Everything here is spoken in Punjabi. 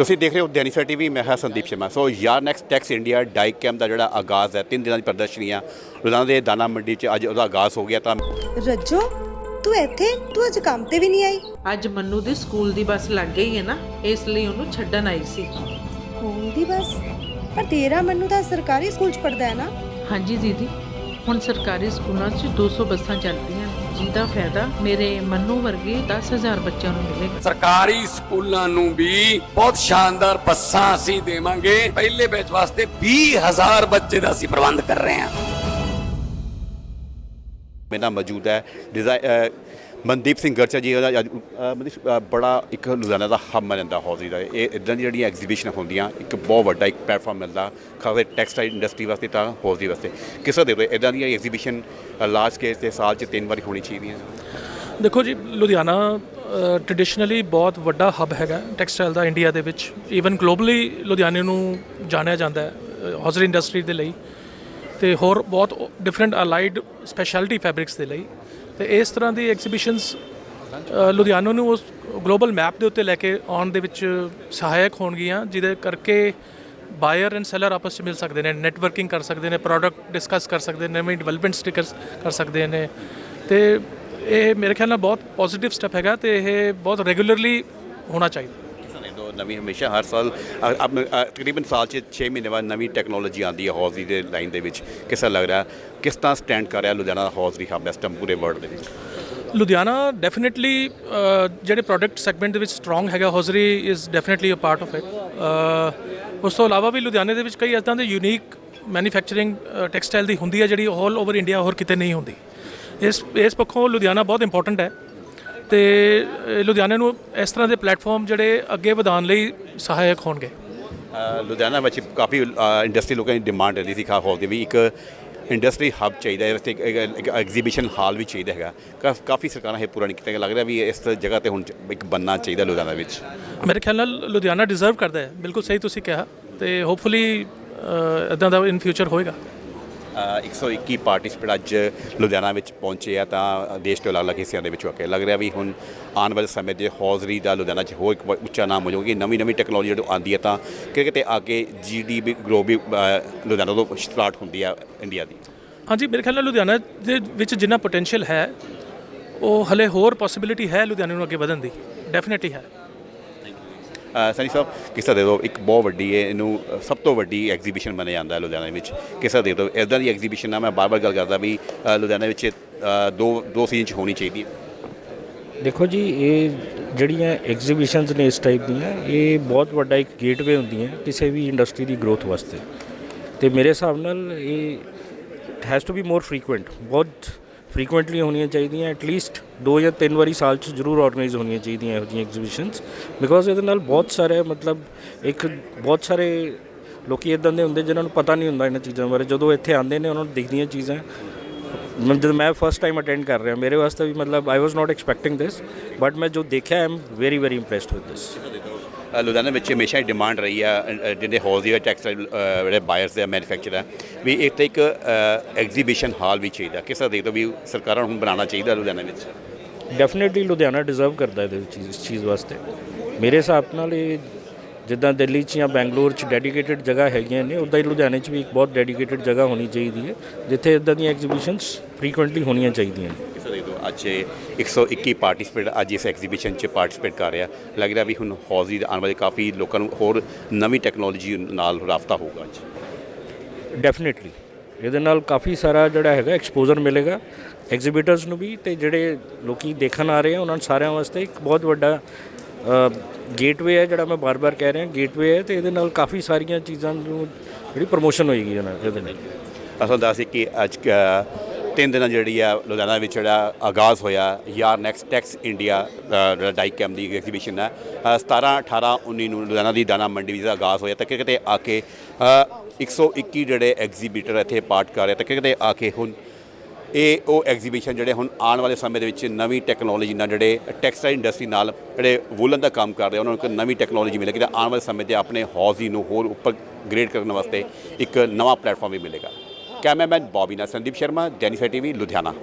ਤੁਸੀਂ ਦੇਖ ਰਹੇ ਹੋ ਦੈਨਿਕ ਟੀਵੀ ਮੈਂ ਹਾਂ ਸੰਦੀਪ ਸ਼ਰਮਾ। ਸੋ ਯਾਰ next tax India Dijk camp ਦਾ ਜਿਹੜਾ ਆਗਾਜ਼ ਹੈ ਤਿੰਨ ਦਿਨਾਂ ਦੀ ਪ੍ਰਦਰਸ਼ਨੀ ਆ। ਲੁਧਿਆਣਾ ਦੇ ਦਾਣਾ ਮੰਡੀ 'ਚ ਅੱਜ ਉਹਦਾ ਆਗਾਜ਼ ਹੋ ਗਿਆ ਤਾਂ ਰੱਜੋ ਤੂੰ ਇੱਥੇ ਤੂੰ ਅੱਜ ਕੰਮ ਤੇ ਵੀ ਨਹੀਂ ਆਈ। ਅੱਜ ਮੰਨੂ ਦੀ ਸਕੂਲ ਦੀ ਬੱਸ ਲੱਗ ਗਈ ਹੈ ਨਾ ਇਸ ਲਈ ਉਹਨੂੰ ਛੱਡਣ ਆਈ ਸੀ। ਸਕੂਲ ਦੀ ਬਸ? ਪਰ ਤੇਰਾ ਮੰਨੂ ਤਾਂ ਸਰਕਾਰੀ ਸਕੂਲ ਚ ਪੜਦਾ ਹੈ ਨਾ। ਹਾਂਜੀ ਦੀਦੀ ਹੁਣ ਸਰਕਾਰੀ ਸਕੂਲਾਂ 'ਚ 200 ਬੱਸਾਂ ਚੱਲਦੀਆਂ। ਜਿਹਦਾ ਫਾਇਦਾ ਮੇਰੇ ਮੰਨੂ ਵਰਗੇ 10000 ਬੱਚਿਆਂ ਨੂੰ ਮਿਲੇਗਾ। ਸਰਕਾਰੀ ਸਕੂਲਾਂ ਨੂੰ ਵੀ ਬਹੁਤ ਸ਼ਾਨਦਾਰ ਬੱਸਾਂ ਅਸੀਂ ਦੇਵਾਂਗੇ। ਪਹਿਲੇ ਬੈਚ ਵਾਸਤੇ 20000 ਬੱਚੇ ਦਾ ਅਸੀਂ ਪ੍ਰਬੰਧ ਕਰ ਰਹੇ ਹਾਂ। ਮੇਰੇ ਨਾਲ ਮੌਜੂਦ ਹੈ। ਡਿਜ਼ਾਈ- ਮਨਦੀਪ ਸਿੰਘ ਗਰਚਾ ਜੀ ਉਹਦਾ ਅੱਜ, ਅ, ਬੜਾ ਇੱਕ ਲੁਧਿਆਣਾ ਦਾ ਹੱਬ ਮੰਨਦਾ ਹੌਜ਼ਰੀ ਦਾ। ਇਹ ਇਦਾਂ ਦੀ ਜਿਹੜੀਆਂ ਐਗਜ਼ੀਬਿਸ਼ਨ ਹੁੰਦੀਆਂ ਇੱਕ ਬਹੁਤ ਵੱਡਾ ਇੱਕ ਪਲੇਟਫਾਰਮ ਮਿਲਦਾ ਖਾਸੇ ਟੈਕਸਟਾਈਲ ਇੰਡਸਟਰੀ ਵਾਸਤੇ ਤਾਂ ਹੌਜ਼ਰੀ ਵਾਸਤੇ। ਕਿਸ ਤਰ੍ਹਾਂ ਦੇ ਇਦਾਂ ਦੀਆਂ ਐਗਜ਼ੀਬਿਸ਼ਨ ਲਾਰਜ ਸਕੇਲ ਤੇ ਸਾਲ 'ਚ ਤਿੰਨ ਵਾਰੀ ਹੋਣੀ ਚਾਹੀਦੀਆਂ? ਦੇਖੋ ਜੀ ਲੁਧਿਆਣਾ ਟ੍ਰੈਡੀਸ਼ਨਲੀ ਬਹੁਤ ਵੱਡਾ ਹੱਬ ਹੈਗਾ ਟੈਕਸਟਾਈਲ ਦਾ ਇੰਡੀਆ ਦੇ ਵਿੱਚ। ਈਵਨ ਗਲੋਬਲੀ ਲੁਧਿਆਣੇ ਨੂੰ ਜਾਣਿਆ ਜਾਂਦਾ ਹੈ ਹੌਜ਼ਰੀ ਇੰਡਸਟਰੀ ਦੇ ਲਈ। ਤੇ ਹੋਰ ਬਹੁਤ ਡਿਫਰੈਂਟ ਅਲਾਈਡ ਸਪੈਸ਼ਲਿਟੀ ਫੈਬਰਿਕਸ ਦੇ ਲਈ। ਤੇ ਇਸ ਤਰ੍ਹਾਂ ਦੀ ਐਗਜ਼ੀਬਿਸ਼ਨਸ ਲੁਧਿਆਣਾ ਨੂੰ ਉਸ ਗਲੋਬਲ ਮੈਪ ਦੇ ਉੱਤੇ ਲੈ ਕੇ ਆਉਣ ਦੇ ਵਿੱਚ ਸਹਾਇਕ ਹੋਣਗੀਆਂ, ਜਿਹਦੇ ਕਰਕੇ ਬਾਇਰ ਐਂਡ ਸੈਲਰ ਆਪਸ ਵਿੱਚ ਮਿਲ ਸਕਦੇ ਨੇ ਨੈਟਵਰਕਿੰਗ ਕਰ ਸਕਦੇ ਨੇ ਪ੍ਰੋਡਕਟ ਡਿਸਕਸ ਕਰ ਸਕਦੇ ਨੇ, ਨਵੀਂ ਡਿਵੈਲਪਮੈਂਟ ਸਟਿਕਰਸ ਕਰ ਸਕਦੇ ਨੇ। ਤੇ ਇਹ ਮੇਰੇ ਖਿਆਲ ਨਾਲ ਬਹੁਤ ਪੋਜ਼ਿਟਿਵ ਸਟੈਪ ਹੈਗਾ ਤੇ ਇਹ ਬਹੁਤ ਰੈਗੂਲਰਲੀ ਹੋਣਾ ਚਾਹੀਦਾ। ਕਿਸਾਨੇ ਨਵੀਂ ਹਮੇਸ਼ਾ ਹਰ ਸਾਲ ਅ, ਅਬ, ਅ, ਤਕਰੀਬਨ ਸਾਲ 'ਚ 6 ਮਹੀਨੇ ਬਾਅਦ ਨਵੀਂ ਟੈਕਨੋਲੋਜੀ ਆਉਂਦੀ ਹੈ ਹੌਜ਼ਰੀ ਦੇ ਲਾਈਨ ਦੇ ਵਿੱਚ। ਕਿਸ ਤਰ੍ਹਾਂ ਲੱਗ ਰਿਹਾ? ਕਿਸ ਤਰ੍ਹਾਂ ਸਟੈਂਡ ਕਰ ਰਿਹਾ ਲੁਧਿਆਣਾ ਹੌਜ਼ਰੀ ਹੱਬ ਇਸ ਟਾਈਮ ਪੂਰੇ ਵਰਲਡ ਦੇ ਵਿੱਚ? ਲੁਧਿਆਣਾ ਡੈਫੀਨਿਟਲੀ ਜਿਹੜੇ ਪ੍ਰੋਡਕਟ ਸੈਗਮੈਂਟ ਦੇ ਵਿੱਚ ਸਟਰੋਂਗ ਹੈਗਾ hosiery is definitely a part of it ਉਸ ਤੋਂ ਇਲਾਵਾ ਵੀ ਲੁਧਿਆਣੇ ਦੇ ਵਿੱਚ ਕਈ ਇਦਾਂ ਦੇ ਯੂਨੀਕ ਮੈਨੂਫੈਕਚਰਿੰਗ ਟੈਕਸਟਾਈਲ ਦੀ ਹੁੰਦੀ ਹੈ ਜਿਹੜੀ ਆਲ ਓਵਰ ਇੰਡੀਆ ਹੋਰ ਕਿਤੇ ਨਹੀਂ ਹੁੰਦੀ। ਇਸ ਇਸ ਪੱਖੋਂ ਲੁਧਿਆਣਾ ਬਹੁਤ ਇੰਪੋਰਟੈਂਟ ਹੈ। ਤੇ ਲੁਧਿਆਣੇ ਨੂੰ ਇਸ ਤਰ੍ਹਾਂ ਦੇ ਪਲੇਟਫਾਰਮ ਜਿਹੜੇ ਅੱਗੇ ਵਧਾਉਣ ਲਈ ਸਹਾਇਕ ਹੋਣਗੇ? ਲੁਧਿਆਣਾ ਵਿੱਚ ਕਾਫੀ ਇੰਡਸਟਰੀ ਲੋਕਾਂ ਦੀ ਡਿਮਾਂਡ ਰਹਿੰਦੀ ਸੀ ਖਾਸ ਹੌਜ਼ਰੀ ਵੀ ਇੱਕ ਇੰਡਸਟਰੀ ਹੱਬ ਚਾਹੀਦਾ ਹੈ ਤੇ ਇੱਕ ਐਗਜ਼ੀਬਿਸ਼ਨ ਹਾਲ ਵੀ ਚਾਹੀਦਾ ਹੈਗਾ। ਕਾਫੀ ਸਰਕਾਰਾਂ ਇਹ ਪੂਰਾ ਨਹੀਂ ਕੀਤਾ ਲੱਗ ਰਿਹਾ ਵੀ ਇਸ ਜਗ੍ਹਾ ਤੇ ਹੁਣ ਇੱਕ ਬੰਨਾ ਚਾਹੀਦਾ ਲੁਧਿਆਣਾ ਵਿੱਚ। ਮੇਰੇ ਖਿਆਲ ਨਾਲ ਲੁਧਿਆਣਾ ਡਿਜ਼ਰਵ ਕਰਦਾ ਹੈ ਬਿਲਕੁਲ ਸਹੀ ਤੁਸੀਂ ਕਿਹਾ ਤੇ ਹੋਪਫੁਲੀ ਇਦਾਂ ਦਾ ਇਨ ਫਿਊਚਰ ਹੋਏਗਾ। 121 ਪਾਰਟਿਸਪੇਟ ਅੱਜ ਲੁਧਿਆਣਾ ਵਿੱਚ ਪਹੁੰਚੇ ਆ, ਤਾਂ ਦੇਸ਼ ਤੋਂ ਅਲੱਗ-ਅਲੱਗ ਹਿੱਸਿਆਂ ਦੇ ਵਿੱਚ ਹੋ ਕੇ ਲੱਗ ਰਿਹਾ ਵੀ ਹੁਣ ਆਉਣ ਵਾਲੇ ਸਮੇਂ 'ਚ ਹੌਜ਼ਰੀ ਦਾ ਲੁਧਿਆਣਾ 'ਚ ਹੋਰ ਇੱਕ ਉੱਚਾ ਨਾਮ ਹੋ ਜਾਊਗੀ, ਨਵੀਂ ਨਵੀਂ ਟੈਕਨੋਲੋਜੀ ਜਦੋਂ ਆਉਂਦੀ ਹੈ ਤਾਂ ਕਿਤੇ ਕਿਤੇ ਆ ਕੇ ਜੀਡੀਪੀ ਗਰੋ ਵੀ ਲੁਧਿਆਣਾ ਤੋਂ ਸਟਾਰਟ ਹੁੰਦੀ ਆ ਇੰਡੀਆ ਦੀ। ਹਾਂਜੀ, ਮੇਰੇ ਖਿਆਲ ਨਾਲ ਲੁਧਿਆਣਾ ਦੇ ਵਿੱਚ ਜਿੰਨਾ ਪੋਟੈਂਸ਼ੀਅਲ ਹੈ, ਉਹ ਹਲੇ ਹੋਰ ਪੋਸਿਬਿਲਿਟੀ ਹੈ ਲੁਧਿਆਣੇ ਨੂੰ ਅੱਗੇ ਵਧਣ ਦੀ। ਡੈਫੀਨਿਟਲੀ ਹੈ। ਸਨੀ ਸਾਹਿਬ, ਕਿਸ ਤਰ੍ਹਾਂ ਦੇ ਦੋ, ਇੱਕ ਬਹੁਤ ਵੱਡੀ ਹੈ ਇਹਨੂੰ ਸਭ ਤੋਂ ਵੱਡੀ ਐਗਜ਼ੀਬਿਸ਼ਨ ਮੰਨਿਆ ਜਾਂਦਾ ਹੈ ਲੁਧਿਆਣਾ ਵਿੱਚ। ਕਿਸ ਤਰ੍ਹਾਂ ਦੇ ਦੋ ਇਦਾਂ ਦੀ ਐਗਜ਼ੀਬਿਸ਼ਨ ਨਾਲ ਮੈਂ ਬਾਰ-ਬਾਰ ਗੱਲ ਕਰਦਾ ਵੀ ਲੁਧਿਆਣਾ ਵਿੱਚ ਦੋ ਦੋ ਸੀਜ਼ਨ 'ਚ ਹੋਣੀ ਚਾਹੀਦੀ ਹੈ। ਦੇਖੋ ਜੀ, ਇਹ ਜਿਹੜੀਆਂ ਐਗਜ਼ੀਬਿਸ਼ਨਸ ਨੇ ਇਸ ਟਾਈਪ ਦੀਆਂ, ਇਹ ਬਹੁਤ ਵੱਡਾ ਇੱਕ ਗੇਟਵੇ ਹੁੰਦੀਆਂ ਕਿਸੇ ਵੀ ਇੰਡਸਟਰੀ ਦੀ ਗਰੋਥ ਵਾਸਤੇ। ਤੇ ਮੇਰੇ ਹਿਸਾਬ ਨਾਲ ਇਹ has to be more frequent ਬਹੁਤ ਫ੍ਰੀਕੁਐਂਟਲੀ ਹੋਣੀਆਂ ਚਾਹੀਦੀਆਂ ਐਟਲੀਸਟ ਦੋ ਜਾਂ ਤਿੰਨ ਵਾਰੀ ਸਾਲ 'ਚ ਜ਼ਰੂਰ ਆਰਗੇਨਾਈਜ਼ ਹੋਣੀਆਂ ਚਾਹੀਦੀਆਂ ਇਹੋ ਜਿਹੀਆਂ ਐਗਜ਼ੀਬਿਸ਼ਨਸ ਬਿਕੋਜ਼ ਇਹਦੇ ਨਾਲ ਬਹੁਤ ਸਾਰੇ ਮਤਲਬ ਇੱਕ ਬਹੁਤ ਸਾਰੇ ਲੋਕੀ ਇਦਾਂ ਦੇ ਹੁੰਦੇ ਜਿਨ੍ਹਾਂ ਨੂੰ ਪਤਾ ਨਹੀਂ ਹੁੰਦਾ ਇਹਨਾਂ ਚੀਜ਼ਾਂ ਬਾਰੇ। ਜਦੋਂ ਇੱਥੇ ਆਉਂਦੇ ਨੇ, ਉਹਨਾਂ ਨੂੰ ਦਿਖਦੀਆਂ ਚੀਜ਼ਾਂ ਜਦੋਂ ਮੈਂ ਫਸਟ ਟਾਈਮ ਅਟੈਂਡ ਕਰ ਰਿਹਾ ਮੇਰੇ ਵਾਸਤੇ ਵੀ ਮਤਲਬ I was not expecting this but ਮੈਂ ਜੋ ਦੇਖਿਆ I am very very impressed with uh, Ludhiana ਵਿੱਚ ਹਮੇਸ਼ਾ ਹੀ ਡਿਮਾਂਡ ਰਹੀ ਆ ਅ, ਜਿਹਦੇ ਹੌਜ਼ਰੀ ਟੈਕਸਟਾਈਲ ਜਿਹੜੇ ਬਾਇਰਸ ਦੇ ਮੈਨੂਫੈਕਚਰ ਆ ਵੀ ਇੱਕ ਤੇ ਇੱਕ ਐਗਜ਼ੀਬਿਸ਼ਨ ਹਾਲ ਵੀ ਚਾਹੀਦਾ। ਕਿਸ ਦੇਖਦੇ ਹੋ ਵੀ ਸਰਕਾਰਾਂ ਨੂੰ ਬਣਾਉਣਾ ਚਾਹੀਦਾ ਲੁਧਿਆਣਾ ਵਿੱਚ? ਡੈਫੀਨਿਟਲੀ ਲੁਧਿਆਣਾ ਡਿਜ਼ਰਵ ਕਰਦਾ ਇਹਦੇ ਵਿੱਚ ਇਸ ਚੀਜ਼ ਵਾਸਤੇ। ਮੇਰੇ ਹਿਸਾਬ ਨਾਲ ਇਹ ਜਿੱਦਾਂ ਦਿੱਲੀ 'ਚ ਜਾਂ ਬੈਂਗਲੌਰ 'ਚ ਡੈਡੀਕੇਟਿਡ ਜਗ੍ਹਾ ਹੈਗੀਆਂ ਨੇ ਉੱਦਾਂ ਹੀ ਲੁਧਿਆਣੇ 'ਚ ਵੀ ਇੱਕ ਬਹੁਤ ਡੈਡੀਕੇਟਿਡ ਜਗ੍ਹਾ ਹੋਣੀ ਚਾਹੀਦੀ ਹੈ ਜਿੱਥੇ ਇਦਾਂ ਦੀਆਂ ਐਗਜ਼ੀਬਿਸ਼ਨਸ ਫ੍ਰੀਕੁਐਂਟਲੀ ਹੋਣੀਆਂ ਚਾਹੀਦੀਆਂ ਨੇ। ਦੇਖਦੇ ਹੋ ਅੱਜ ਇਹ 121 ਪਾਰਟਿਸਪੇਟ ਅੱਜ ਇਸ ਐਗਜ਼ੀਬਿਸ਼ਨ 'ਚ ਪਾਰਟਿਸਪੇਟ ਕਰ ਰਿਹਾ। ਲੱਗ ਰਿਹਾ ਵੀ ਹੁਣ ਹੌਜ਼ਰੀ ਦੇ ਆਉਣ ਵਾਲੇ ਕਾਫੀ ਲੋਕਾਂ ਨੂੰ ਹੋਰ ਨਵੀਂ ਟੈਕਨੋਲੋਜੀ ਨਾਲ ਰਾਬਤਾ ਹੋਊਗਾ ਅੱਜ। ਡੈਫੀਨਿਟਲੀ ਇਹਦੇ ਨਾਲ ਕਾਫੀ ਸਾਰਾ ਜਿਹੜਾ ਹੈਗਾ ਐਕਸਪੋਜ਼ਰ ਮਿਲੇਗਾ। ਐਗਜ਼ੀਬਿਟਰਸ ਨੂੰ ਵੀ ਤੇ ਜਿਹੜੇ ਲੋਕੀ ਦੇਖਣ ਆ ਰਹੇ ਆ ਉਹਨਾਂ ਸਾਰਿਆਂ ਵਾਸਤੇ ਇੱਕ ਬਹੁਤ ਵੱਡਾ ਗੇਟਵੇ ਹੈ ਜਿਹੜਾ ਮੈਂ ਬਾਰ-ਬਾਰ ਕਹਿ ਰਿਹਾ ਗੇਟਵੇ ਹੈ ਤੇ ਇਹਦੇ ਨਾਲ ਕਾਫੀ ਸਾਰੀਆਂ ਚੀਜ਼ਾਂ ਨੂੰ ਜਿਹੜੀ ਪ੍ਰੋਮੋਸ਼ਨ ਹੋਏਗੀ ਇਹਨਾਂ ਇਹਦੇ ਨਾਲ। ਅਸਾਂ ਦੱਸ ਸੀ ਕਿ ਅੱਜ ਕ- ਤਿੰਨ ਦਿਨਾਂ ਜਿਹੜੀ ਆ ਲੁਧਿਆਣਾ ਵਿੱਚ ਜਿਹੜਾ ਆਗਾਜ਼ ਹੋਇਆ ਯਾਰ ਨੈਕਸਟ ਟੈਕਸ ਇੰਡੀਆ ਜਿਹੜਾ ਡਾਈ ਕੈਮ ਦੀ ਐਗਜ਼ੀਬਿਸ਼ਨ ਹੈ ਅ, 17 18 19 ਨੂੰ ਲੁਧਿਆਣਾ ਦੀ ਦਾਣਾ ਮੰਡੀ ਵਿੱਚ ਆਗਾਜ਼ ਹੋਇਆ ਤਾਂ ਕਿਤੇ ਆ ਕੇ ਅ, 121 ਜਿਹੜੇ ਐਗਜ਼ੀਬਿਟਰ ਇੱਥੇ ਪਾਰਟ ਕਰ ਰਹੇ ਤਾਂ ਕਿਤੇ ਆ ਕੇ ਹੁਣ ਇਹ ਉਹ ਐਗਜ਼ੀਬਿਸ਼ਨ ਜਿਹੜੇ ਹੁਣ ਆਉਣ ਵਾਲੇ ਸਮੇਂ ਦੇ ਵਿੱਚ ਨਵੀਂ ਟੈਕਨੋਲੋਜੀ ਨਾਲ ਜਿਹੜੇ ਟੈਕਸਟਾਈਲ ਇੰਡਸਟਰੀ ਨਾਲ ਜਿਹੜੇ ਵੂਲਨ ਦਾ ਕੰਮ ਕਰਦੇ ਆ, ਉਹਨਾਂ ਨੂੰ ਇੱਕ ਨਵੀਂ ਟੈਕਨੋਲੋਜੀ ਮਿਲੇਗੀ ਤਾਂ ਆਉਣ ਵਾਲੇ ਸਮੇਂ ਤੇ ਆਪਣੇ ਹੌਜ਼ੀ ਨੂੰ ਹੋਰ ਉੱਪਰ ਗ੍ਰੇਡ ਕਰਨ ਵਾਸਤੇ ਇੱਕ ਨਵਾਂ ਪਲੇਟਫਾਰਮ ਵੀ ਮਿਲੇਗਾ। ਕੈਮਰਾਮੈਨ ਬੌਬੀ ਨਾਲ ਸੰਦੀਪ ਸ਼ਰਮਾ ਜੈਨੀਫਰ ਟੀਵੀ ਲੁਧਿਆਣਾ।